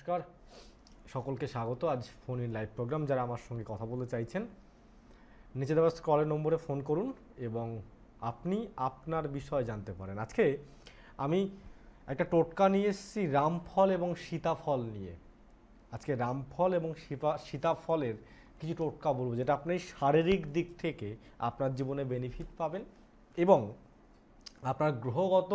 নমস্কার। সকলকে স্বাগত। আজ ফোন ইন লাইভ প্রোগ্রাম যারা আমার সঙ্গে কথা বলতে চাইছেন, নিচে দেওয়া স্কলের নম্বরে ফোন করুন এবং আপনি আপনার বিষয় জানতে পারেন। আজকে আমি একটা টোটকা নিয়ে এসেছি রামফল এবং সীতাফল নিয়ে। আজকে রামফল এবং সীতা, সীতাফলের কিছু টোটকা বলব, যেটা আপনি শারীরিক দিক থেকে আপনার জীবনে বেনিফিট পাবেন এবং আপনার গ্রহগত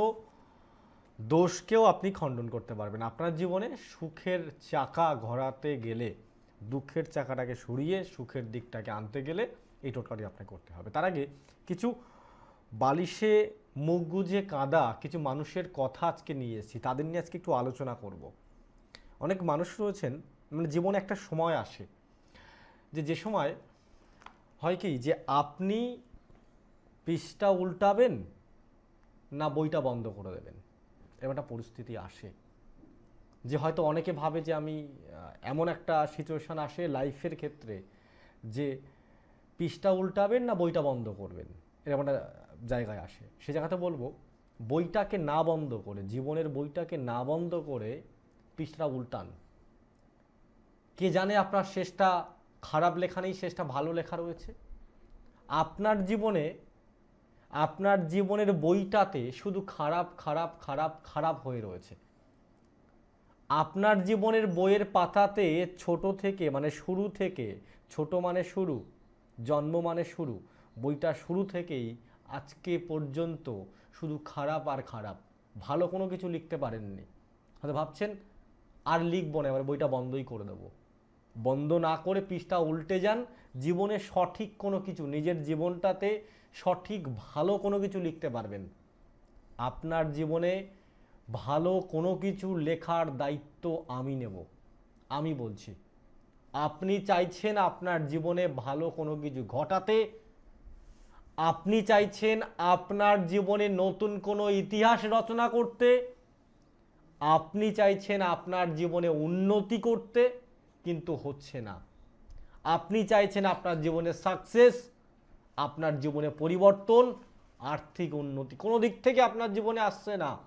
দোষকেও আপনি খণ্ডন করতে পারবেন। আপনার জীবনে সুখের চাকা ঘোরাতে গেলে, দুঃখের চাকাটাকে সরিয়ে সুখের দিকটাকে আনতে গেলে এই টোটকাটি আপনাকে করতে হবে। তার আগে কিছু বালিশে মুখ গুজে কাঁদা কিছু মানুষের কথা আজকে নিয়ে এসেছি। তাদের নিয়ে আজকে একটু আলোচনা করব। অনেক মানুষ রয়েছেন মানে জীবনে একটা সময় আসে যে যে সময় হয় কি যে, আপনি পৃষ্ঠা উল্টাবেন না বইটা বন্ধ করে দেবেন। এরকম একটা পরিস্থিতি আসে। যে হয়তো অনেকে ভাবে যে আমি এমন একটা সিচুয়েশন আসে লাইফের ক্ষেত্রে যে পৃষ্ঠা উল্টাবেন না বইটা বন্ধ করবেন। এরকম একটা জায়গায় আসে। সে জায়গাতে বলব, বইটাকে না বন্ধ করে, জীবনের বইটাকে না বন্ধ করে পৃষ্ঠা উল্টান। কে জানে আপনার শেষটা খারাপ লেখা নেই, শেষটা ভালো লেখা রয়েছে। আপনার জীবনে আপনার জীবনের বইটাতে শুধু খারাপ খারাপ খারাপ খারাপ হয়ে রয়েছে। আপনার জীবনের বইয়ের পাতাতে ছোট থেকে মানে শুরু থেকে, ছোট মানে শুরু, জন্ম মানে শুরু, বইটা শুরু থেকেই আজকে পর্যন্ত শুধু খারাপ আর খারাপ। ভালো কোনো কিছু লিখতে পারেননি। হয়তো ভাবছেন, আর লিখব না, এবার বইটা বন্ধই করে দেবো। বন্ধ না করে পৃষ্ঠা উল্টে যান। জীবনে সঠিক কোনো কিছু, নিজের জীবনটাতে সঠিক ভালো কোনো কিছু লিখতে পারবেন। আপনার জীবনে ভালো কোনো কিছু লেখার দায়িত্ব আমি নেব, আমি বলছি। আপনি চাইছেন আপনার জীবনে ভালো কোনো কিছু ঘটাতে, আপনি চাইছেন আপনার জীবনে নতুন কোনো ইতিহাস রচনা করতে, আপনি চাইছেন আপনার জীবনে উন্নতি করতে কিন্তু হচ্ছে না। আপনি চাইছেন আপনার জীবনে সাকসেস আপনার জীবনে পরিবর্তন, আর্থিক উন্নতি। কোনো দিক থেকে আপনার জীবনে আসছে না।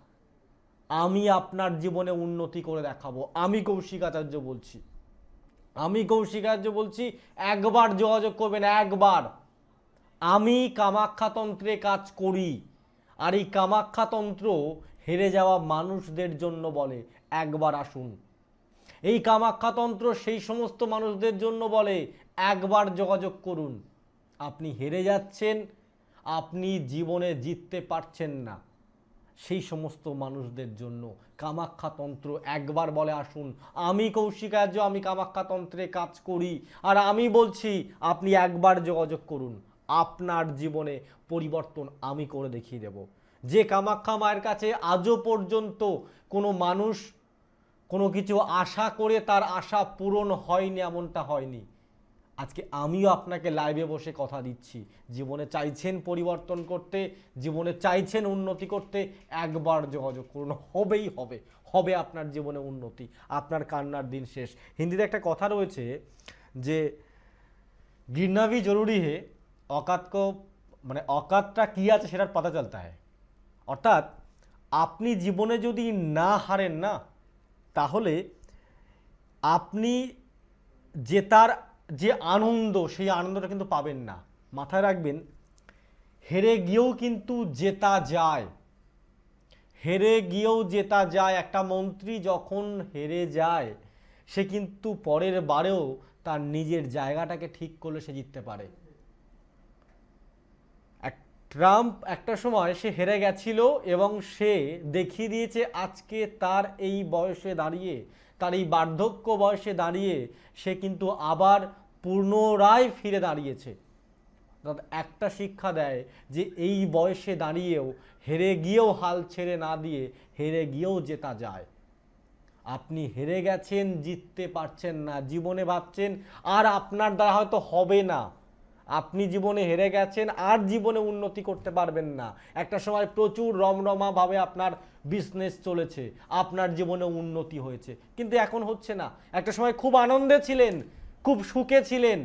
আমি আপনার জীবনে উন্নতি করে দেখাবো। আমি কৌশিক আচার্য বলছি। আমি কৌশিক আচার্য বলছি, একবার যোগাযোগ করবেন, একবার। আমি কামাখ্যাতন্ত্রে কাজ করি। আর এই কামাখ্যাতন্ত্র হেরে যাওয়া মানুষদের জন্য বলে, একবার আসুন। এই কামাখ্যাতন্ত্র সেই সমস্ত মানুষদের জন্য বলে, একবার যোগাযোগ করুন। আপনি হেরে যাচ্ছেন, আপনি জীবনে জিততে পারছেন না। সেই সমস্ত মানুষদের জন্য কামাখ্যাতন্ত্র একবার বলে আসুন, আমি কৌশিক কৌশিকার্য, আমি কামাখ্যাতন্ত্রে কাজ করি, আর আমি বলছি, আপনি একবার যোগাযোগ করুন। আপনার জীবনে পরিবর্তন আমি করে দেখিয়ে দেব। যে কামাখ্যা মায়ের কাছে আজও পর্যন্ত কোনো মানুষ কোনো কিছু আশা করে তার আশা পূরণ হয়নি এমনটা হয়নি আজকে আমিও আপনাকে লাইভে বসে কথা দিচ্ছি জীবনে চাইছেন পরিবর্তন করতে জীবনে চাইছেন উন্নতি করতে একবার যোগাযোগ করুন হবেই হবে হবে আপনার জীবনে উন্নতি আপনার কান্নার দিন শেষ হিন্দিতে একটা কথা রয়েছে যে गिरना भी जरूरी है औकात को মানে অকাতটা কী আছে সেটার পাতা চলতে হয় অর্থাৎ আপনি জীবনে যদি না হারেন না তাহলে আপনি জেতার যে আনন্দ, সেই আনন্দটা কিন্তু পাবেন না। মাথায় রাখবেন, হেরে গিয়েও কিন্তু জেতা যায়। হেরে গিয়েও জেতা যায়। একটা মন্ত্রী যখন হেরে যায়, সে কিন্তু পরের বারেও তার নিজের জায়গাটাকে ঠিক করলে সে জিততে পারে। ট্রাম্প একটা সময় সে হেরে গেছিল এবং সে দেখিয়ে দিয়েছে আজকে তার এই বয়সে দাঁড়িয়ে, তার এই বার্ধক্য বয়সে দাঁড়িয়ে সে কিন্তু আবার পুনরায় ফিরে দাঁড়িয়েছে। অর্থাৎ একটা শিক্ষা দেয় যে এই বয়সে দাঁড়িয়েও, হেরে গিয়েও হাল ছেড়ে না দিয়ে হেরে গিয়েও জেতা যায়। আপনি হেরে গেছেন, জিততে পারছেন না, জীবনে ভাবছেন, আর আপনার দ্বারা হয়তো হবে না। আপনি জীবনে হেরে গেছেন, আর জীবনে উন্নতি করতে পারবেন না। একটা সময় প্রচুর রমরমাভাবে আপনার বিজনেস চলেছে, আপনার জীবনে উন্নতি হয়েছে, কিন্তু এখন হচ্ছে না। একটা সময় খুব আনন্দে ছিলেন, খুব সুখে ছিলেন।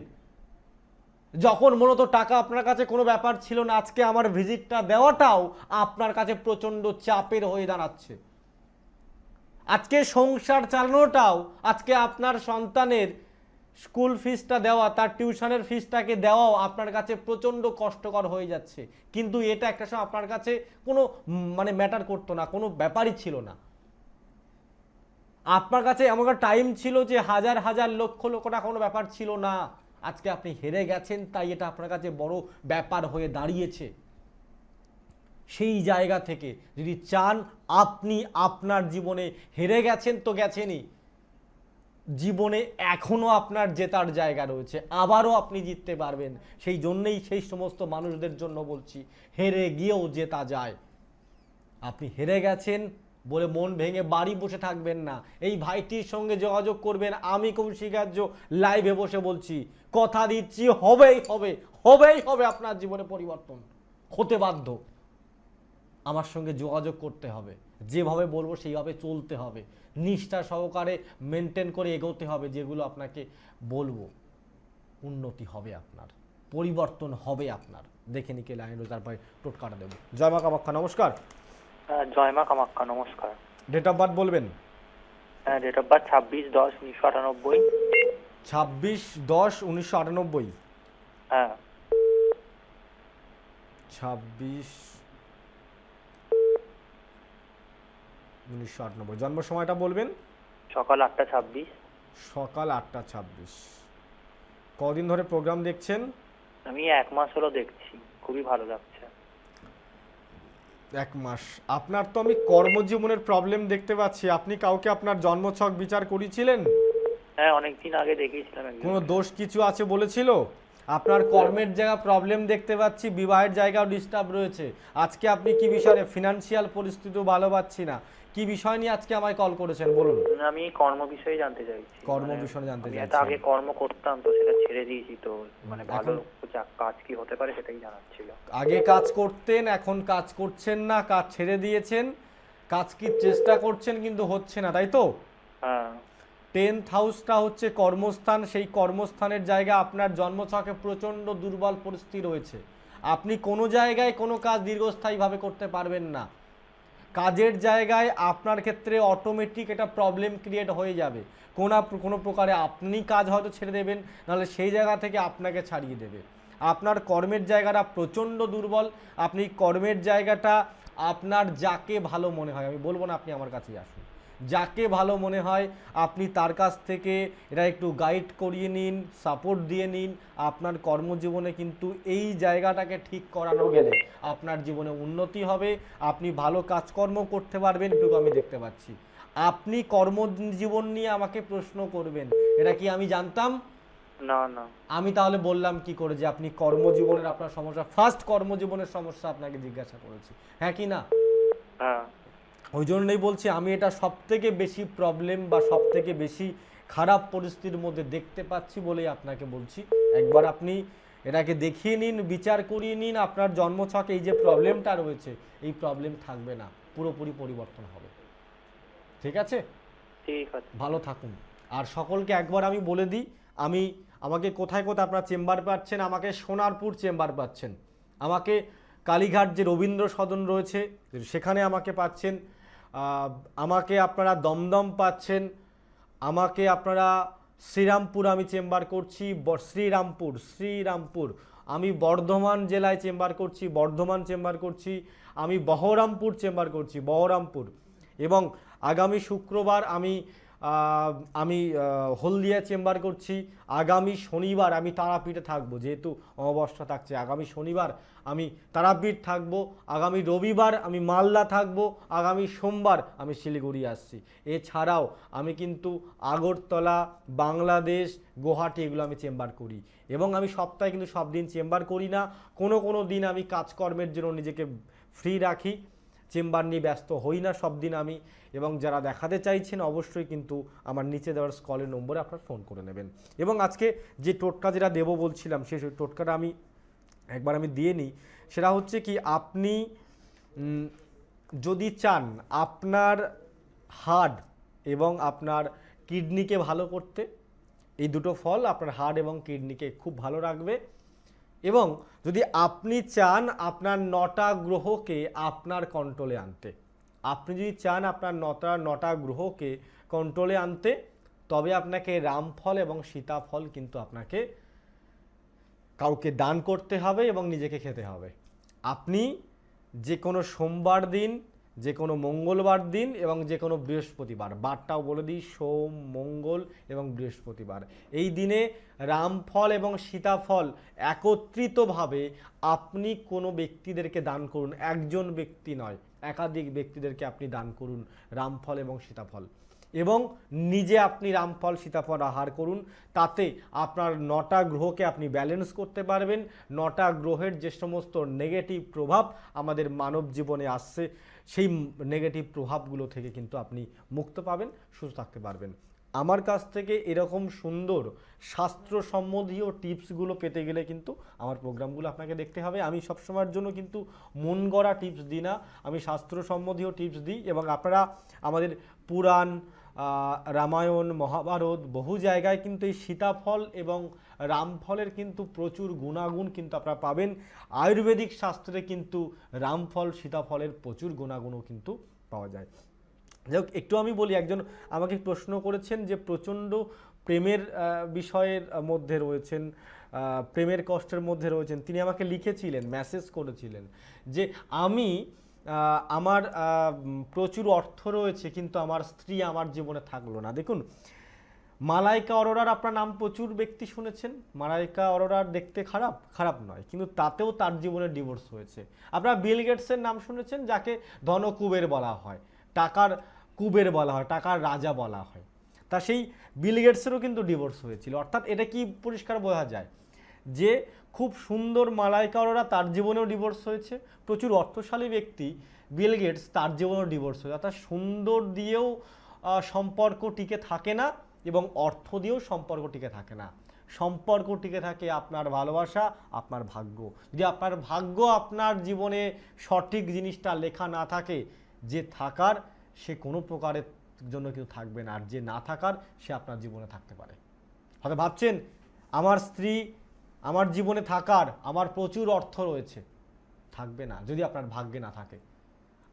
যখন মূলত টাকা আপনার কাছে কোনো ব্যাপার ছিল না, আজকে আমার ভিজিটটা দেওয়াটাও আপনার কাছে প্রচণ্ড চাপের হয়ে দাঁড়াচ্ছে। আজকে সংসার চালানোটাও, আজকে আপনার সন্তানের স্কুল ফিসটা দেওয়া, তার টিউশনের ফিসটাকে দেওয়াও আপনার কাছে প্রচণ্ড কষ্টকর হয়ে যাচ্ছে। কিন্তু এটা একটা সময় আপনার কাছে কোনো মানে ম্যাটার করতো না, কোনো ব্যাপারই ছিল না। আপনার কাছে এমন একটা টাইম ছিল যে হাজার হাজার লক্ষ লক্ষ টাকা কোনো ব্যাপার ছিল না। আজকে আপনি হেরে গেছেন, তাই এটা আপনার কাছে বড় ব্যাপার হয়ে দাঁড়িয়েছে। সেই জায়গা থেকে যদি চান আপনি আপনার জীবনে হেরে গেছেন, তো গেছেনই। জীবনে এখনও আপনার জেতার জায়গা রয়েছে। আবারও আপনি জিততে পারবেন। সেই জন্যেই সেই সমস্ত মানুষদের জন্য বলছি, হেরে গিয়েও জেতা যায়। আপনি হেরে গেছেন বলে মন ভেঙে বাড়ি বসে থাকবেন না। এই ভাইটির সঙ্গে যোগাযোগ করবেন। আমি কৌশিকার্য লাইভে বসে বলছি, কথা দিচ্ছি, হবেই হবে। হবেই হবে আপনার জীবনে পরিবর্তন। হতে বাধ্য। আমার সঙ্গে যোগাযোগ করতে হবে। যেভাবে বলব সেইভাবে চলতে হবে। নিষ্ঠা সহকারে মেনটেন করে এগোতে হবে যেগুলো আপনাকে বলব। উন্নতি হবে আপনার পরিবর্তন হবে আপনার। দেখে নিকে লাইন রোজ তারপরে টোটকাটা দেবো জয় মা কামাখ্যা নমস্কার। হ্যাঁ, জয় মা কামাখ্যা নমস্কার। ডেট অফ বার্থ বলবেন? হ্যাঁ ডেট অফ বার্থ ছাব্বিশ দশ উনিশশো আটানব্বই। ছাব্বিশ দশ উনিশশো আটানব্বই। হ্যাঁ। ছাব্বিশ উনিশশো আটানব্বই জন্ম সময়টা বলবেন? সকাল আটটা ছাব্বিশ। সকাল আটটা ছাব্বিশ। কদিন ধরে প্রোগ্রাম দেখছেন? আমি এক মাস হলো দেখছি। খুবই ভালো লাগছে। এক মাস। আপনার তো আমি কর্মজীবনের প্রবলেম দেখতে পাচ্ছি। আপনি কাউকে আপনার জন্মছক বিচার করেছিলেন হ্যাঁ অনেকদিন আগে দেখিয়েছিলাম কোনো দোষ কিছু আছে বলেছিল? আপনার কর্মের জায়গা প্রবলেম দেখতে পাচ্ছি বিবাহের জায়গাও ডিস্টার্ব রয়েছে। আজকে আপনি কি বিষয়ে ফিনান্সিয়াল পরিস্থিতিও ভালো পাচ্ছি না। কি বিষয় নিয়ে আজকে আমায় কল করেছেন? বলুন। আমি কর্ম বিষয়ে জানতে চাইছি। কর্ম মানে বিষয়ে জানতে এত চাইছেন। আগে কর্ম করতাম তো সেটা ছেড়ে দিয়েছি তো মানে ভালো কাজ কি হতে পারে সেটাই জানার ছিল। আগে কাজ করতেন এখন কাজ করছেন না কাজ ছেড়ে দিয়েছেন কাজ কি চেষ্টা করছেন কিন্তু হচ্ছে না তাই তো? হ্যাঁ। টেন্থ হাউসটা হচ্ছে কর্মস্থান সেই কর্মস্থানের জায়গা আপনার জন্মছকে প্রচণ্ড দুর্বল পরিস্থিতি রয়েছে। আপনি কোনো জায়গায় কোনো কাজ দীর্ঘস্থায়ীভাবে করতে পারবেন না। কাজের জায়গায় আপনার ক্ষেত্রে অটোমেটিক একটা প্রবলেম ক্রিয়েট হয়ে যাবে। কোনো কোনো প্রকারে আপনি কাজ হয়তো ছেড়ে দেবেন, নাহলে সেই জায়গা থেকে আপনাকে ছাড়িয়ে দেবে। আপনার কর্মের জায়গাটা প্রচণ্ড দুর্বল, আপনি কর্মের জায়গাটা আপনার যাকে ভালো মনে হয়, আমি বলব না আপনি আমার কাছেই আসুন। যাকে ভালো মনে হয় আপনি তার কাছ থেকে এটা একটু গাইড করিয়ে নিন সাপোর্ট দিয়ে নিন। আপনার কর্মজীবনে কিন্তু এই জায়গাটাকে ঠিক করানো গেলে আপনার জীবনে উন্নতি হবে। আপনি ভালো কাজকর্ম করতে পারবেন এটুকু আমি দেখতে পাচ্ছি। আপনি কর্মজীবন নিয়ে আমাকে প্রশ্ন করবেন এটা কি আমি জানতাম? না না। আমি তাহলে বললাম কি করে যে আপনি কর্মজীবনের আপনার সমস্যা ফার্স্ট কর্মজীবনের সমস্যা আপনাকে জিজ্ঞাসা করেছি। হ্যাঁ কি না? হ্যাঁ। ওই জন্যই বলছি আমি এটা সব থেকে বেশি প্রবলেম বা সব থেকে বেশি খারাপ পরিস্থিতির মধ্যে দেখতে পাচ্ছি বলেই আপনাকে বলছি। একবার আপনি এটাকে দেখিয়ে নিন বিচার করিয়ে নিন আপনার জন্মছকে এই যে প্রবলেমটা রয়েছে এই প্রবলেম থাকবে না পুরোপুরি পরিবর্তন হবে। ঠিক আছে? ঠিক আছে। ভালো থাকুন। আর সকলকে একবার আমি বলে দিই আমি আমাকে কোথায় কোথায় আপনার চেম্বার পাচ্ছেন আমাকে সোনারপুর চেম্বার পাচ্ছেন আমাকে কালীঘাট যে রবীন্দ্র সদন রয়েছে সেখানে আমাকে পাচ্ছেন আমাকে আপনারা দমদম পাচ্ছেন। আমাকে আপনারা শ্রীরামপুর আমি চেম্বার করছি শ্রীরামপুর শ্রীরামপুর। আমি বর্ধমান জেলায় চেম্বার করছি, বর্ধমান চেম্বার করছি, আমি বহরামপুর চেম্বার করছি, বহরমপুর। এবং আগামী শুক্রবার আমি আমি হলদিয়া চেম্বার করছি। আগামী শনিবার আমি তারাপীঠে থাকব, যেহেতু অমাবস্যা থাকছে। আগামী শনিবার আমি তারাপীঠ থাকব, আগামী রবিবার আমি মালদা থাকব, আগামী সোমবার আমি শিলিগুড়ি আসছি। এছাড়াও আমি কিন্তু আগরতলা, বাংলাদেশ, গুয়াহাটি এগুলো আমি চেম্বার করি। এবং আমি সপ্তাহে কিন্তু সব দিন চেম্বার করি না, কোনো কোনো দিন আমি কাজকর্মের জন্য নিজেকে ফ্রি রাখি, চেম্বার নিয়ে ব্যস্ত হই না সব দিন আমি। এবং যারা দেখাতে চাইছেন অবশ্যই কিন্তু আমার নিচে দেওয়ার স্কলের নম্বরে আপনার ফোন করে নেবেন। এবং আজকে যে টোটকা যেটা দেবো বলছিলাম, সেই টোটকাটা আমি একবার আমি দিয়ে নিই, সেটা হচ্ছে কি আপনি যদি চান আপনার হার্ট এবং আপনার কিডনিকে ভালো করতে, এই দুটো ফল আপনার হার্ট এবং কিডনিকে খুব ভালো রাখবে এবং যদি আপনি চান আপনার নটা গ্রহকে আপনার কন্ট্রোলে আনতে, আপনি যদি চান আপনার নটা নটা গ্রহকে কন্ট্রোলে আনতে, তবে আপনাকে রামফল এবং সীতাফল কিন্তু আপনাকে কাউকে দান করতে হবে এবং নিজেকে খেতে হবে। আপনি যে কোনো সোমবার দিন যে কোনো মঙ্গলবার দিন এবং যে কোনো বৃহস্পতিবার, বারটাও বলে দিই, সোম, মঙ্গল এবং বৃহস্পতিবার। এই দিনে রামফল এবং সীতাফল একত্রিতভাবে আপনি কোনো ব্যক্তিদেরকে দান করুন, একজন ব্যক্তি নয়, একাধিক ব্যক্তিদেরকে আপনি দান করুন, রামফল এবং সীতাফল। এবং নিজে আপনি রামফল, সীতাফল আহার করুন। তাতে আপনার নটা গ্রহকে আপনি ব্যালেন্স করতে পারবেন। নটা গ্রহের যে সমস্ত নেগেটিভ প্রভাব আমাদের মানব জীবনে আসছে, সেই নেগেটিভ প্রভাবগুলো থেকে কিন্তু আপনি মুক্ত পাবেন, সুস্থ থাকতে পারবেন। আমার কাছ থেকে এরকম সুন্দর শাস্ত্র সম্বন্ধীয় টিপসগুলো পেতে গেলে কিন্তু আমার প্রোগ্রামগুলো আপনাকে দেখতে হবে। আমি সবসময়ের জন্য কিন্তু মন গড়া টিপস দিই না। আমি শাস্ত্র সম্বন্ধীয় টিপস দিই এবং আপনারা আমাদের পুরাণ রামায়ণ, মহাভারত বহু জায়গায় কিন্তু এই সীতাফল এবং রামফলের কিন্তু প্রচুর গুণাগুণ কিন্তু আপনারা পাবেন। আয়ুর্বেদিক শাস্ত্রে কিন্তু রামফল, সীতাফলের প্রচুর গুণাগুণও কিন্তু পাওয়া যায়। যাই হোক একটু আমি বলি, একজন আমাকে প্রশ্ন করেছেন যে প্রচণ্ড প্রেমের বিষয়ের মধ্যে রয়েছেন প্রেমের কষ্টের মধ্যে রয়েছেন। তিনি আমাকে লিখেছিলেন মেসেজ করেছিলেন যে, আমি আমার প্রচুর অর্থ রয়েছে, কিন্তু আমার স্ত্রী আমার জীবনে থাকল না। দেখুন, মালাইকা অরোরার আপনার নাম প্রচুর ব্যক্তি শুনেছেন। মালাইকা অরোরার দেখতে খারাপ খারাপ নয়, কিন্তু তাতেও তার জীবনে ডিভোর্স হয়েছে। আপনারা বিল গেটসের নাম শুনেছেন, যাকে ধনকুবের বলা হয়, টাকার কুবের বলা হয়, টাকার রাজা বলা হয়। তা সেই বিল গেটসেরও কিন্তু ডিভোর্স হয়েছিল। অর্থাৎ এটা কি পরিষ্কার বোঝা যায়? যে খুব সুন্দর মালাইকা অরোরা তার জীবনেও ডিভোর্স হয়েছে। প্রচুর অর্থশালী ব্যক্তি বিল গেটস তার জীবনেও ডিভোর্স হয়েছে। অর্থাৎ সুন্দর দিয়েও সম্পর্ক টিকে থাকে না এবং অর্থ দিয়েও সম্পর্ক টিকে থাকে না। সম্পর্ক টিকে থাকে আপনার ভালোবাসা, আপনার ভাগ্য। যদি আপনার ভাগ্য আপনার জীবনে সঠিক জিনিসটা লেখা না থাকে, যে থাকার, সে কোনো প্রকারের জন্য কিন্তু থাকবে না। আর যে না থাকার, সে আপনার জীবনে থাকতে পারে। হয়তো ভাবছেন, আমার স্ত্রী আমার জীবনে থাকার, আমার প্রচুর অর্থ রয়েছে। থাকবে না, যদি আপনার ভাগ্যে না থাকে।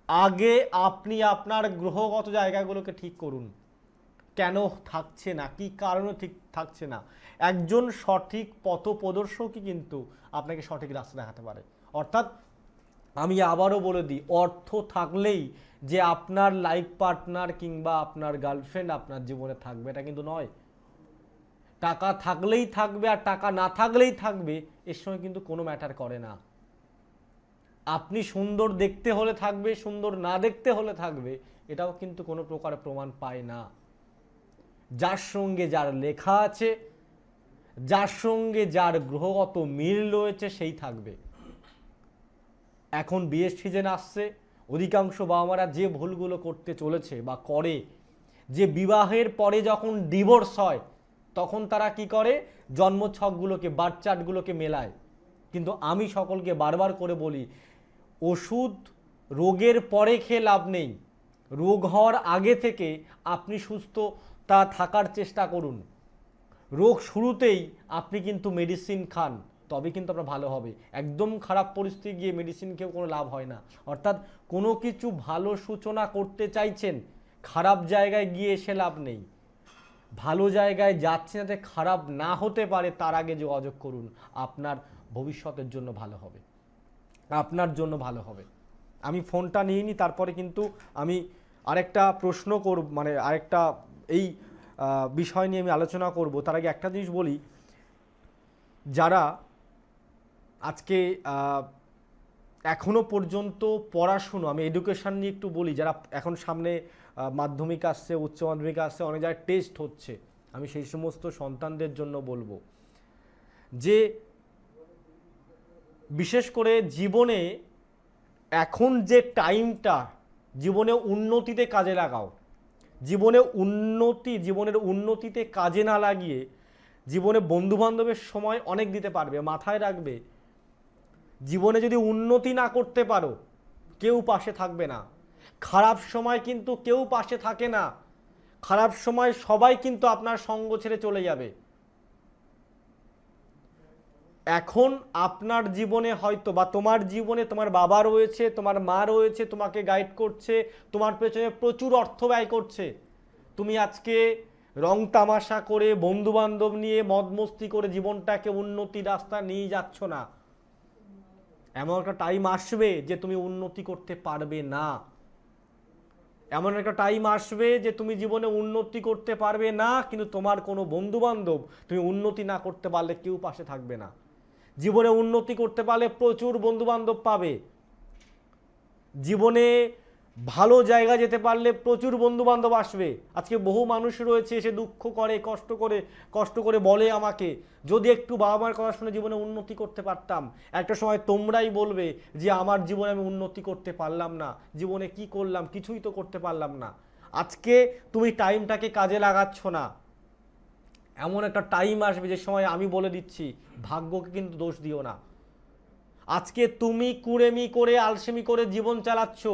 আগে আপনি আপনার গ্রহগত জায়গাগুলোকে ঠিক করুন। কেন থাকছে না? কি কারণে ঠিক থাকছে না? একজন সঠিক পথ প্রদর্শকই কিন্তু আপনাকে সঠিক রাস্তা দেখাতে পারে। অর্থাৎ আমি আবারও বলে দিই, অর্থ থাকলেই যে আপনার লাইফ পার্টনার কিংবা আপনার গার্লফ্রেন্ড আপনার জীবনে থাকবে, এটা কিন্তু নয়। টাকা থাকলেই থাকবে আর টাকা না থাকলেই থাকবে, এর সঙ্গে কিন্তু কোনো ম্যাটার করে না। আপনি সুন্দর দেখতে হলে থাকবে, সুন্দর না দেখতে হলে থাকবে, এটাও কিন্তু কোনো প্রকার প্রমাণ পায় না। যার সঙ্গে যার লেখা আছে, যার সঙ্গে যার গ্রহগত মিল রয়েছে, সেই থাকবে। এখন বিয়ের সিজন আসছে, অধিকাংশ বাবা মারা যে ভুলগুলো করতে চলেছে বা করে, যে বিবাহের পরে যখন ডিভোর্স হয় তখন তারা কি করে? জন্মছকগুলোকে, বার্থ চার্টগুলোকে মেলায়। কিন্তু আমি সকলকে বারবার করে বলি, ওষুধ রোগের পরে খেয়ে লাভ নেই। রোগ হওয়ার আগে থেকে আপনি সুস্থ তা থাকার চেষ্টা করুন। রোগ শুরুতেই আপনি কিন্তু মেডিসিন খান, তবে কিন্তু আপনার ভালো হবে। একদম খারাপ পরিস্থিতি গিয়ে মেডিসিন খেয়েও কোনো লাভ হয় না। অর্থাৎ কোনো কিছু ভালো সূচনা করতে চাইছেন, খারাপ জায়গায় গিয়ে এসে লাভ নেই। ভালো জায়গায় যাচ্ছে যাতে খারাপ না হতে পারে, তার আগে যোগাযোগ করুন। আপনার ভবিষ্যতের জন্য ভালো হবে। আপনার জন্য ভালো হবে। আমি ফোনটা নিয়ে নিই তারপরে কিন্তু আমি আরেকটা প্রশ্ন করব মানে আরেকটা এই বিষয় নিয়ে আমি আলোচনা করব। তার আগে একটা জিনিস বলি, যারা আজকে এখনও পর্যন্ত পড়াশুনো, আমি এডুকেশন নিয়ে একটু বলি, যারা এখন সামনে মাধ্যমিক আসছে, উচ্চ মাধ্যমিক আসছে, অনেক জায়গায় টেস্ট হচ্ছে। আমি সেই সমস্ত সন্তানদের জন্য বলব যে বিশেষ করে জীবনে এখন যে টাইমটা জীবনে উন্নতিতে কাজে লাগাও, জীবনে উন্নতি, জীবনের উন্নতিতে কাজে না লাগিয়ে জীবনে বন্ধু বান্ধবের সময় অনেক দিতে পারবে, মাথায় রাখবে। জীবনে যদি উন্নতি না করতে পারো, কেউ পাশে থাকবে না। খারাপ সময় কিন্তু কেউ পাশে থাকে না। খারাপ সময় সবাই কিন্তু আপনার সঙ্গ ছেড়ে চলে যাবে। এখন আপনার জীবনে হয়তো বা তোমার জীবনে তোমার বাবা রয়েছে, তোমার মা রয়েছে, তোমাকে গাইড করছে, তোমার পেছনে প্রচুর অর্থ ব্যয় করছে। তুমি আজকে রং তামাশা করে বন্ধু বান্ধব নিয়ে মদ মস্তি করে জীবনটাকে উন্নতি রাস্তা নিয়ে যাচ্ছ না। এমন একটা টাইম আসবে যে তুমি উন্নতি করতে পারবে না। এমন একটা টাইম আসবে যে তুমি জীবনে উন্নতি করতে পারবে না, কিন্তু তোমার কোনো বন্ধুবান্ধব তুমি উন্নতি না করতে পারলে কেউ পাশে থাকবে না। জীবনে উন্নতি করতে পারলে প্রচুর বন্ধুবান্ধব পাবে। জীবনে ভালো জায়গা যেতে পারলে প্রচুর বন্ধু বান্ধব আসবে। আজকে বহু মানুষ রয়েছে, এসে দুঃখ করে, কষ্ট করে কষ্ট করে বলে আমাকে, যদি একটু বাবা মার কথা শুনে জীবনে উন্নতি করতে পারতাম, একটা সময় তোমরাই বলবে যে, আমার জীবনে আমি উন্নতি করতে পারলাম না, জীবনে কি করলাম, কিছুই তো করতে পারলাম না। আজকে তুমি টাইমটাকে কাজে লাগাচ্ছ না। এমন একটা টাইম আসবে যে সময় আমি বলে দিচ্ছি, ভাগ্যকে কিন্তু দোষ দিও না। আজকে তুমি কুড়েমি করে, আলসেমি করে জীবন চালাচ্ছ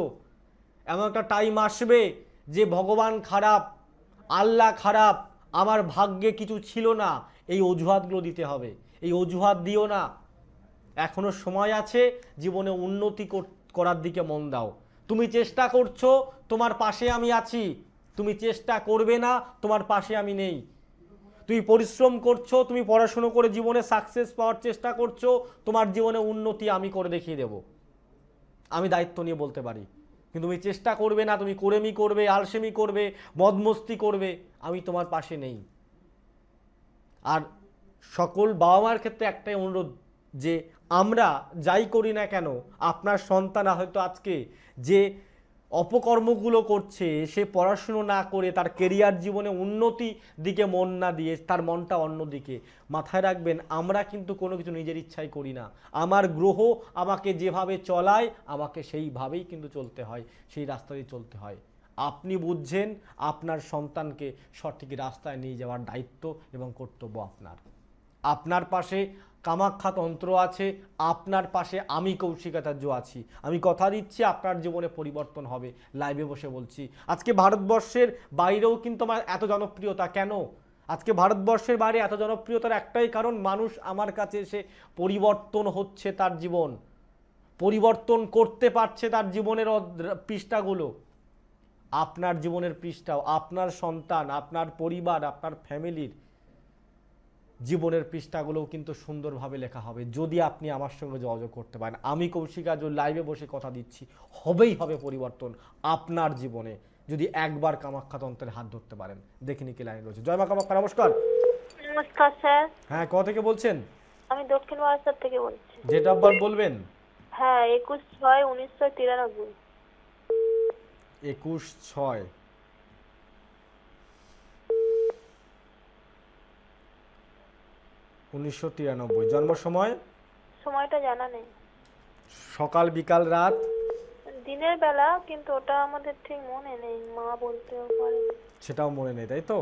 এমন একটা টাইম আসবে যে ভগবান খারাপ, আল্লাহ খারাপ, আমার ভাগ্যে কিছু ছিল না, এই অজুহাতগুলো দিতে হবে। এই অজুহাত দিও না। এখনও সময় আছে, জীবনে উন্নতি করার দিকে মন দাও। তুমি চেষ্টা করছ, তোমার পাশে আমি আছি। তুমি চেষ্টা করবে না, তোমার পাশে আমি নেই। তুমি পরিশ্রম করছ, তুমি পড়াশুনো করে জীবনে সাকসেস পাওয়ার চেষ্টা করছ, তোমার জীবনে উন্নতি আমি করে দেখিয়ে দেব। আমি দায়িত্ব নিয়ে বলতে পারি। কিন্তু তুমি চেষ্টা করবে না, তুমি কোরেমি করবে, আলসেমি করবে মদমস্তি করবে, আমি তোমার পাশে নেই। আর সকল বাবা মার ক্ষেত্রে একটাই অনুরোধ যে আমরা যাই করি না কেন, আপনার সন্তান হয়তো আজকে যে অপকর্মগুলো করছে, সে পড়াশুনো না করে তার কেরিয়ার জীবনে উন্নতি দিকে মন না দিয়ে, তার মনটা অন্য দিকে। মাথায় রাখবেন, আমরা কিন্তু কোনো কিছু নিজের ইচ্ছাই করি না। আমার গ্রহ আমাকে যেভাবে চলায়, আমাকে সেইভাবেই কিন্তু চলতে হয়, সেই রাস্তায় চলতে হয়। আপনি বুঝছেন, আপনার সন্তানকে সঠিক রাস্তায় নিয়ে যাওয়ার দায়িত্ব এবং কর্তব্য আপনার। আপনার পাশে কামাখ্যা তন্ত্র আছে, আপনার পাশে আমি কৌশিকাচার্য আছি। আমি কথা দিচ্ছি, আপনার জীবনে পরিবর্তন হবে লাইভে বসে বলছি। আজকে ভারতবর্ষের বাইরেও কিন্তু আমার এত জনপ্রিয়তা, কেন? আজকে ভারতবর্ষের বাইরে এত জনপ্রিয়তার একটাই কারণ, মানুষ আমার কাছে এসে পরিবর্তন হচ্ছে তার জীবন। পরিবর্তন করতে পারছে তার জীবনের পৃষ্ঠাগুলো। আপনার জীবনের পৃষ্ঠাও, আপনার সন্তান, আপনার পরিবার, আপনার ফ্যামিলির জীবনের পৃষ্ঠাগুলোও কিন্তু সুন্দরভাবে লেখা হবে। যদি আপনি আমার সঙ্গে যোগাযোগ করতে পারেন আমি কৌশিকা যে লাইভে বসে কথা দিচ্ছি হবেই হবে পরিবর্তন আপনার জীবনে। যদি একবার কামাখ্যা তন্ত্রের হাত ধরতে পারেন দেখিনি কি লাইন রয়েছে। জয় মা কামাখ্যা নমস্কার। নমস্কার স্যার। হ্যাঁ ক থেকে বলছেন? আমি দক্ষিণ বারাসাত থেকে বলছি। ডেট অফ বার্থ বলবেন? হ্যাঁ একুশ ছয় উনিশশো তিরানব্বই। একুশ ছয়। উনিশশো তিরানব্বই। জন্ম সময়? সময়টা জানা নেই। সকাল বিকাল রাত? দিনের বেলা কিন্তু ওটা আমাদের ঠিক মনে নেই। মা বলতেও পারে সেটাও মনে নেই তাই তো?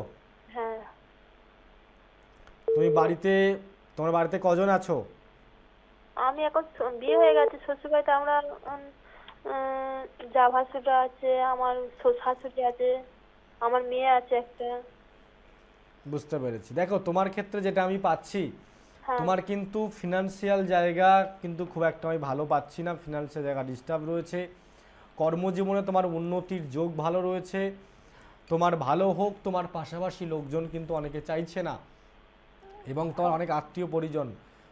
হ্যাঁ। তুমি বাড়িতে তোমার বাড়িতে কজন আছো? আমি এখন বিয়ে হয়ে গেছে শ্বশুরবাড়িতে আমরা উম, উম, যা ভাসুরা আছে আমার শাশুড়ি আছে আমার মেয়ে আছে একটা। বুঝতে পেরেছি। দেখো তোমার ক্ষেত্রে যেটা আমি পাচ্ছি হ্যাঁ। তোমার কিন্তু ফিনান্সিয়াল জায়গা কিন্তু খুব একটা আমি ভালো পাচ্ছি না। ফিনান্সিয়াল জায়গা ডিস্টার্ব রয়েছে। কর্মজীবনে তোমার উন্নতির যোগ ভালো রয়েছে। তোমার ভালো হোক তোমার পাশাপাশি লোকজন কিন্তু অনেকে চাইছে না। এবং তোমার অনেক আত্মীয় পরিজন।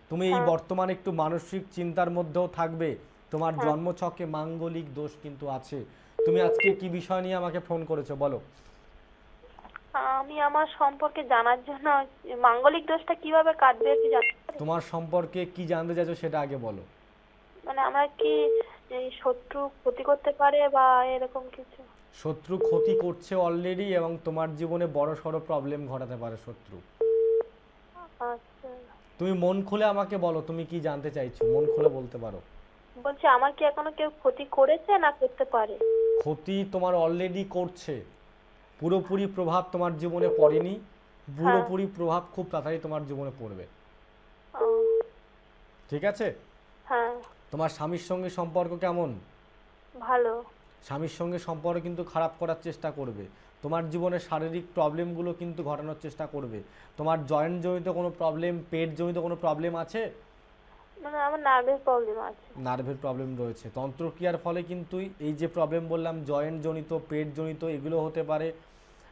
তুমি এই হ্যাঁ। বর্তমানে একটু মানসিক চিন্তার মধ্যেও থাকবে। তোমার জন্মছকে মাঙ্গলিক দোষ কিন্তু আছে। তুমি আজকে কি বিষয় নিয়ে আমাকে ফোন করেছ বলো? আমি আমার সম্পর্কে জানার জন্য মাঙ্গলিক দোষটা কীভাবে কাটবে পারি? তোমার সম্পর্কে কি জানতে চাইছো সেটা আগে বলো। মানে আমরা কি এই শত্রু ক্ষতি করতে পারে বা এরকম কিছু? শত্রু ক্ষতি করছে অলরেডি এবং তোমার জীবনে বড় সড়ো প্রবলেম ঘটাতে পারে শত্রু। আচ্ছা। তুমি মন খুলে আমাকে বলো তুমি কি জানতে চাইছো? মন খুলে বলতে পারো। বলছি আমার কি এখনও কেউ ক্ষতি করেছে না করতে পারে? ক্ষতি তোমার অলরেডি করছে। পুরোপুরি প্রভাব তোমার জীবনে পড়েনি পুরোপুরি প্রভাব খুব তাড়াতাড়ি তোমার জীবনে পড়বে। ঠিক আছে? হ্যাঁ। তোমার স্বামীর সঙ্গে সম্পর্ক কেমন? ভালো। স্বামীর সঙ্গে সম্পর্ক কিন্তু খারাপ করার চেষ্টা করবে। তোমার জীবনে শারীরিক প্রবলেমগুলো কিন্তু ঘটানোর চেষ্টা করবে। তোমার জয়েন্ট জনিত কোনো প্রবলেম পেট জনিত কোনো প্রবলেম আছে? মানে আমার নার্ভের প্রবলেম আছে। নার্ভের প্রবলেম রয়েছে। তন্ত্রক্রিয়ার ফলে কিন্তু এই যে প্রবলেম বললাম জয়েন্ট জনিত পেট জনিত এগুলো হতে পারে।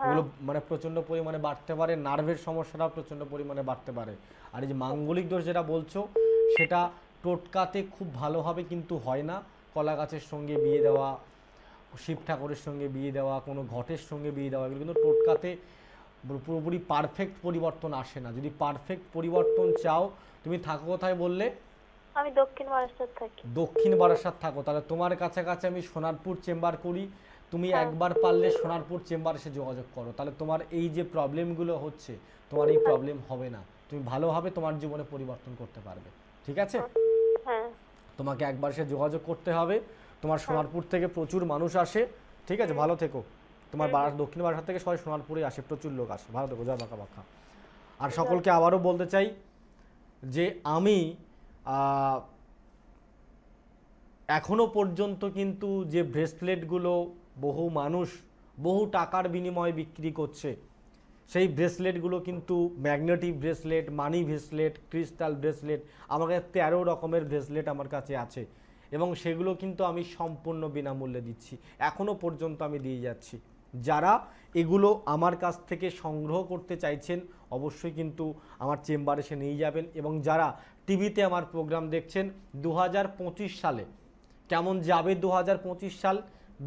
এগুলো মানে প্রচণ্ড পরিমাণে বাড়তে পারে নার্ভের সমস্যাটাও প্রচণ্ড পরিমাণে বাড়তে পারে। আর এই যে মাঙ্গলিক দোষ যেটা বলছো সেটা টোটকাতে খুব ভালোভাবে কিন্তু হয় না। কলা গাছের সঙ্গে বিয়ে দেওয়া শিব ঠাকুরের সঙ্গে বিয়ে দেওয়া কোনো ঘটের সঙ্গে বিয়ে দেওয়া এগুলো কিন্তু টোটকাতে পুরোপুরি পারফেক্ট পরিবর্তন আসে না। যদি পারফেক্ট পরিবর্তন চাও তুমি থাকো কোথায় বললে? আমি দক্ষিণ মহারাষ্ট্র থাকি। দক্ষিণ বারাসাত থাকো। তাহলে তোমার কাছাকাছি আমি সোনারপুর চেম্বার করি। তুমি একবার পারলে সোনারপুর চেম্বার এসে যোগাযোগ করো। তাহলে তোমার এই যে প্রবলেমগুলো হচ্ছে তোমার এই প্রবলেম হবে না। তুমি ভালোভাবে তোমার জীবনে পরিবর্তন করতে পারবে। ঠিক আছে? হ্যাঁ। তোমাকে একবার এসে যোগাযোগ করতে হবে। তোমার সোনারপুর থেকে প্রচুর মানুষ আসে। ঠিক আছে? ভালো থেকো। তোমার দক্ষিণ বারাসাত থেকে সবাই সোনারপুরে আসে। প্রচুর লোক আসে। ভালো থেকো। জয় বাঁকা বাঁকা। আর সকলকে আবারও বলতে চাই যে আমি আহ, এখনও পর্যন্ত কিন্তু যে ব্রেসলেটগুলো বহু মানুষ বহু টাকার বিনিময়ে বিক্রি করছে। সেই ব্রেসলেটগুলো কিন্তু magnetic bracelet, money bracelet, crystal bracelet, আমার কাছে তেরো রকমের ব্রেসলেট আমার কাছে আছে এবং সেগুলো কিন্তু আমি সম্পূর্ণ বিনামূল্যে দিচ্ছি। এখনও পর্যন্ত আমি দিয়ে যাচ্ছি। যারা এগুলো আমার কাছ থেকে সংগ্রহ করতে চাইছেন, অবশ্যই কিন্তু আমার চেম্বারে এসে নিয়ে যাবেন এবং যারা টিভিতে আমার প্রোগ্রাম দেখছেন দু হাজার পঁচিশ সালে, কেমন যাবে দু হাজার পঁচিশ সাল?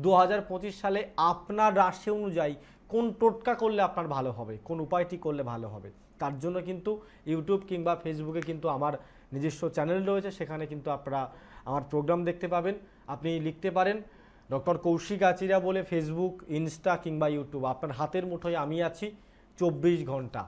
দু হাজার পঁচিশ সালে আপনার রাশি অনুযায়ী কোন টোটকা করলে আপনার ভালো হবে? কোন উপায়টি করলে ভালো হবে? তার জন্য কিন্তু ইউটিউব কিংবা ফেসবুকে কিন্তু আমার নিজস্ব চ্যানেল রয়েছে। সেখানে কিন্তু আপনারা আমার প্রোগ্রাম দেখতে পাবেন। আপনি লিখতে পারেন, ডক্টর কৌশিক আচিরা বলে ফেসবুক, ইনস্টা কিংবা ইউটিউব। আপনার হাতের মুঠোয় আমি আছি চব্বিশ ঘণ্টা।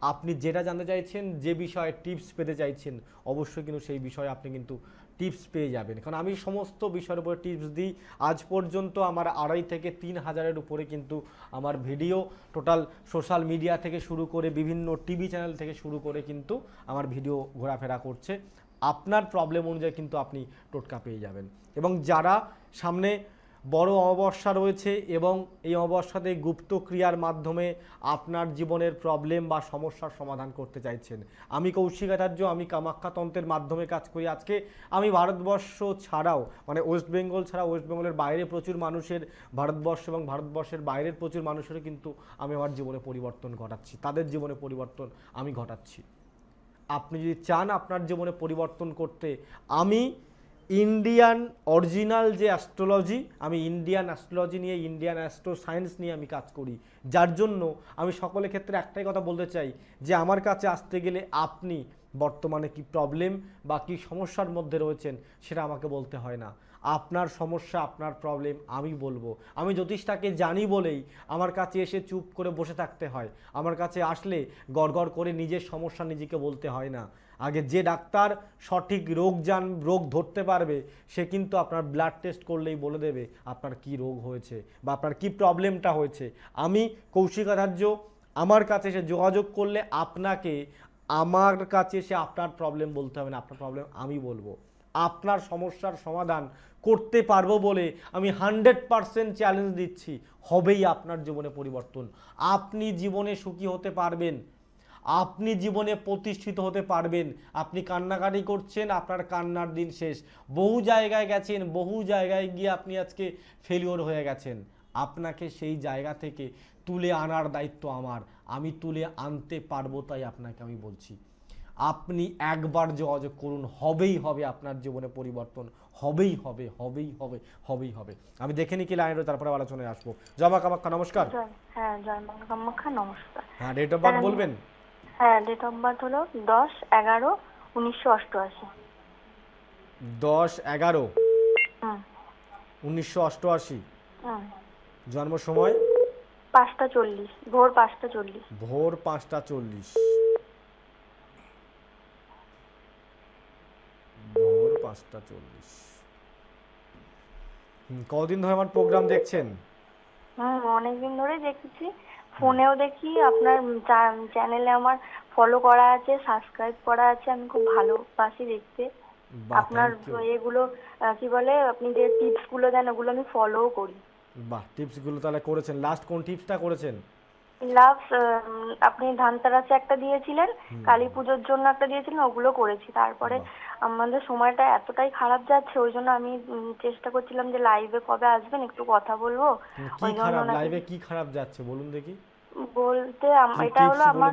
আপনি যেটা জানতে চাইছেন, যে বিষয়ে টিপস পেতে চাইছেন, অবশ্যই কিন্তু সেই বিষয়ে আপনি কিন্তু টিপস পেয়ে যাবেন। কারণ আমি সমস্ত বিষয়ের উপরে টিপস দিই। আজ পর্যন্ত আমার আড়াই থেকে তিন হাজারের উপরে কিন্তু আমার ভিডিও টোটাল সোশ্যাল মিডিয়া থেকে শুরু করে বিভিন্ন টিভি চ্যানেল থেকে শুরু করে কিন্তু আমার ভিডিও ঘোরাফেরা করছে। আপনার প্রবলেম অনুযায়ী কিন্তু আপনি টোটকা পেয়ে যাবেন। এবং যারা সামনে বড় অমাবস্যা রয়েছে এবং এই অমাবস্যাতে গুপ্ত ক্রিয়ার মাধ্যমে আপনার জীবনের প্রবলেম বা সমস্যার সমাধান করতে চাইছেন। আমি কৌশিক আচার্য, আমি কামাখ্যা তন্ত্রের মাধ্যমে কাজ করি আজকে। আমি ভারতবর্ষ ছাড়াও মানে ওয়েস্ট বেঙ্গল ছাড়া ওয়েস্ট বেঙ্গলের বাইরে প্রচুর মানুষের ভারতবর্ষ এবং ভারতবর্ষের বাইরের প্রচুর মানুষেরও কিন্তু আমি আমার জীবনে পরিবর্তন ঘটাচ্ছি। তাদের জীবনে পরিবর্তন আমি ঘটাচ্ছি। আপনি যদি চান আপনার জীবনে পরিবর্তন করতে, আমি ইন্ডিয়ান অরিজিনাল যে অ্যাস্ট্রোলজি আমি ইন্ডিয়ান অ্যাস্ট্রোলজি নিয়ে ইন্ডিয়ান অ্যাস্ট্রো সায়েন্স নিয়ে আমি কাজ করি। যার জন্য আমি সকলের ক্ষেত্রে একটাই কথা বলতে চাই যে, আমার কাছে আসতে গেলে আপনি বর্তমানে কি প্রবলেম বা কি সমস্যার মধ্যে রয়েছেন সেটা আমাকে বলতে হয় না। আপনার সমস্যা, আপনার প্রবলেম আমি বলব। আমি জ্যোতিষটাকে জানি বলেই আমার কাছে এসে চুপ করে বসে থাকতে হয়। আমার কাছে আসলে গড়গড় করে নিজের সমস্যা নিজেকে বলতে হয় না। আগে যে ডাক্তার সঠিক রোগ জান, রোগ ধরতে পারবে, সে কিন্তু আপনার ব্লাড টেস্ট করলেই বলে দেবে আপনার কি রোগ হয়েছে বা আপনার কি প্রবলেমটা হয়েছে। আমি কৌশিক আচার্য, আমার কাছে এসে যোগাযোগ করলে আপনাকে আমার কাছে এসে আপনার প্রবলেম বলতে হবে না, আপনার প্রবলেম আমি বলব। আপনার সমস্যার সমাধান করতে পারব বলে আমি হান্ড্রেড পারসেন্ট চ্যালেঞ্জ দিচ্ছি, হবেই আপনার জীবনে পরিবর্তন। আপনি জীবনে সুখী হতে পারবেন। আপনি জীবনে প্রতিষ্ঠিত হতে পারবেন। আপনি কান্নাকাটি করছেন আপনার কান্নার দিন শেষ। বহু জায়গায় গেছেন বহু জায়গায় গিয়ে আপনি আজকে ফেলিওর হয়ে গেছেন। আপনাকে সেই জায়গা থেকে তুলে আনার দায়িত্ব আমার। আমি তুলে আনতে পারব তাই আপনাকে আমি বলছি। আপনি একবার যোগাযোগ করুন হবেই হবে আপনার জীবনে পরিবর্তন। হবেই হবে হবেই হবে হবেই হবে। আমি দেখে নিই কি লাইন রয়েছে তারপরে আলোচনায় আসব। জমা কামাক্ষা নমস্কার। হ্যাঁ জয় মা কামাখ্যা নমস্কার। হ্যাঁ ডেট অফ বার্থ হ্যাঁ, বলবেন? হ্যাঁ ডেট অফ বার্থ হলো দশ এগারো উনিশশো অষ্টআশি। দশ এগারো উনিশশো অষ্টআশি। জন্ম সময়? পাঁচটা চল্লিশ ভোর পাঁচটা চল্লিশ। ভোর পাঁচটা চল্লিশ। ভোর পাঁচটা চল্লিশ। কদিন ধরে আমার প্রোগ্রাম দেখছেন? হুম অনেকদিন ধরে দেখেছি। ফোনেও দেখি আপনার চ্যানেলে আমার ফলো করা আছে সাবস্ক্রাইব করা আছে আমি খুব ভালোবাসি দেখতে। আপনার. এগুলো কি বলে আপনি যে টিপসগুলো দেন ওগুলো আমি ফলোও করি। বাহ টিপসগুলো তাহলে করেছেন। লাস্ট কোন টিপসটা করেছেন? লাভ আপনি ধানতেরাসে একটা দিয়েছিলেন কালী পুজোর জন্য একটা দিয়েছিলেন ওগুলো করেছি। তারপরে আমাদের সময়টা এতটাই খারাপ যাচ্ছে ওই জন্য আমি চেষ্টা করছিলাম যে লাইভে কবে আসবেন একটু কথা বলব। ওই জন্য লাইভে কি খারাপ যাচ্ছে বলুন দেখি। বলতে এটা হলো আমার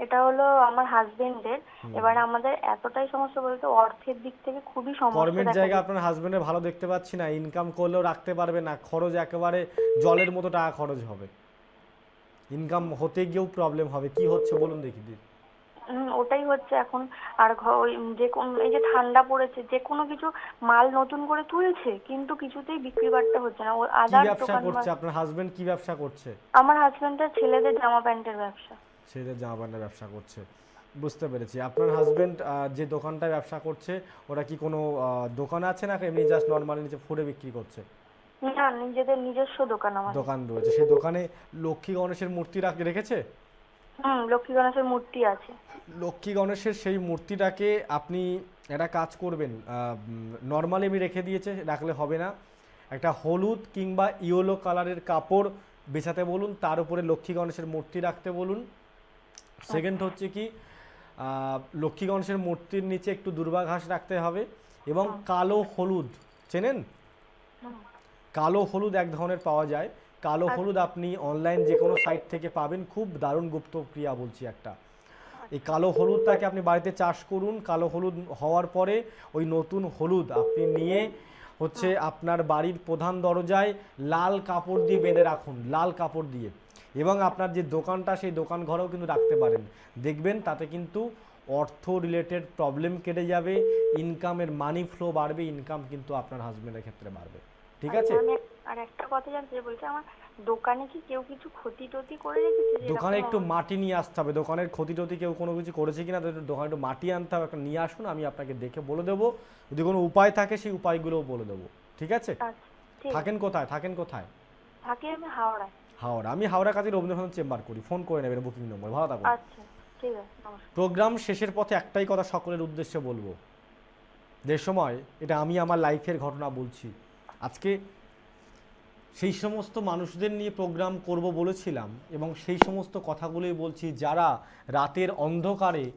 এটা হলো আমার হাজবেন্ডের এবার আমাদের এতটাই সমস্যা বলতে অর্থের দিক থেকে খুবই সমস্যা কর্মের জায়গা আপনার হাজবেন্ডের ভালো দেখতে পাচ্ছি না ইনকাম করলেও রাখতে পারবে না খরচ একেবারে জলের মতো টাকা খরচ হবে। ইনকাম হতে গিয়েও প্রবলেম হবে। কি হচ্ছে বলুন দেখি দিদি ওটাই হচ্ছে এখন। আর যে কোন- এই যে ঠান্ডা পড়েছে যে কোনো কিছু মাল নতুন করে তুলছে কিন্তু কিছুতেই বিক্রি বাট্টা হচ্ছে না। ও কি আদার ব্যবসা করছে? আপনার হাজবেন্ড কি ব্যবসা করছে? আমার হাজবেন্ডের ছেলেদের জামা প্যান্টের ব্যবসা। ছেলেদের জামা প্যান্টের ব্যবসা করছে। বুঝতে পেরেছি। আপনার হাজবেন্ড যে দোকানটায় ব্যবসা করছে ওরা কি কোনো দোকান আছে না এমনি জাস্ট নর্মালি নিচে ফুডে বিক্রি করছে? না নিজেদের নিজস্ব দোকান আমার দোকান রয়েছে। সেই দোকানে লক্ষ্মী গণেশের মূর্তি রাখ রেখেছে? হুম লক্ষ্মী গণেশের মূর্তি আছে। লক্ষ্মী গণেশের সেই মূর্তিটাকে আপনি একটা কাজ করবেন নর্মালি আমি রেখে দিয়েছে রাখলে হবে না। একটা হলুদ কিংবা ইয়েলো কালারের কাপড় বেছাতে বলুন তার উপরে লক্ষ্মী গণেশের মূর্তি রাখতে বলুন। সেকেন্ড হচ্ছে কি আহ, লক্ষ্মী গণেশের মূর্তির নিচে একটু দুর্বা ঘাস রাখতে হবে এবং কালো হলুদ চেনেন? কালো হলুদ এক ধরনের পাওয়া যায়। কালো হলুদ আপনি অনলাইন যে কোনো সাইট থেকে পাবেন। খুব দারুণ গুপ্ত ক্রিয়া বলছি একটা। এই কালো হলুদটাকে আপনি বাড়িতে চাষ করুন। কালো হলুদ হওয়ার পরে ওই নতুন হলুদ আপনি নিয়ে হচ্ছে আপনার বাড়ির প্রধান দরজায় লাল কাপড় দিয়ে বেঁধে রাখুন লাল কাপড় দিয়ে। এবং আপনার যে দোকানটা সেই দোকান ঘরেও কিন্তু রাখতে পারেন। দেখবেন তাতে কিন্তু অর্থ রিলেটেড প্রবলেম কেটে যাবে ইনকামের মানি ফ্লো বাড়বে ইনকাম কিন্তু আপনার হাজব্যান্ডের ক্ষেত্রে বাড়বে। ঠিক আছে? আর একটা কথা জানতে বলছি আমার দোকানে কি কেউ কিছু ক্ষতি টতি করে রেখেছে দোকানে একটু মাটি নিয়ে আসতে হবে। দোকানের ক্ষতি টতি কেউ কোনো কিছু করেছে কিনা তো দোকানে একটু মাটি আনতে হবে একটা নিয়ে আসুন আমি আপনাকে দেখে বলে দেবো। যদি কোনো উপায় থাকে সেই উপায়গুলোও বলে দেবো। ঠিক আছে? আচ্ছা ঠিক আছে। থাকেন কোথায়? থাকেন কোথায়? থাকি আমি হাওড়ায়। হাওড়া। আমি হাওড়া কাছে রবীন্দ্রনাথ চেম্বার করি। ফোন করে নেবেন বুকিং নম্বর। ভালো থাকুন। আচ্ছা ঠিক আছে প্রোগ্রাম শেষের পথে একটাই কথা সকলের উদ্দেশ্যে বলব। যে সময় এটা আমি আমার লাইফের ঘটনা বলছি। আজকে সেই সমস্ত মানুষদের নিয়ে প্রোগ্রাম করব বলেছিলাম এবং সেই সমস্ত কথাগুলোই বলছি, যারা রাতের অন্ধকারে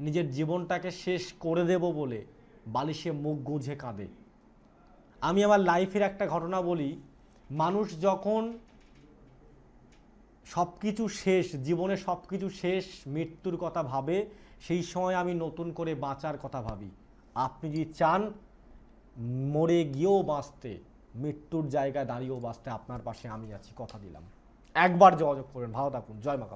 নিজের জীবনটাকে শেষ করে দেব বলে বালিশে মুখ গুঁজে কাঁদে। আমি আমার লাইফের একটা ঘটনা বলি, মানুষ যখন সব কিছু শেষ, জীবনে সব কিছু শেষ, মৃত্যুর কথা ভাবে, সেই সময় আমি নতুন করে বাঁচার কথা ভাবি। আপনি যদি চান মরে গিয়েও বাঁচতে, মৃত্যুর জায়গায় দাঁড়িয়েও বাঁচতে আপনার পাশে আমি আছি, কথা দিলাম। একবার যোগাযোগ করবেন। ভালো থাকুন। জয় মা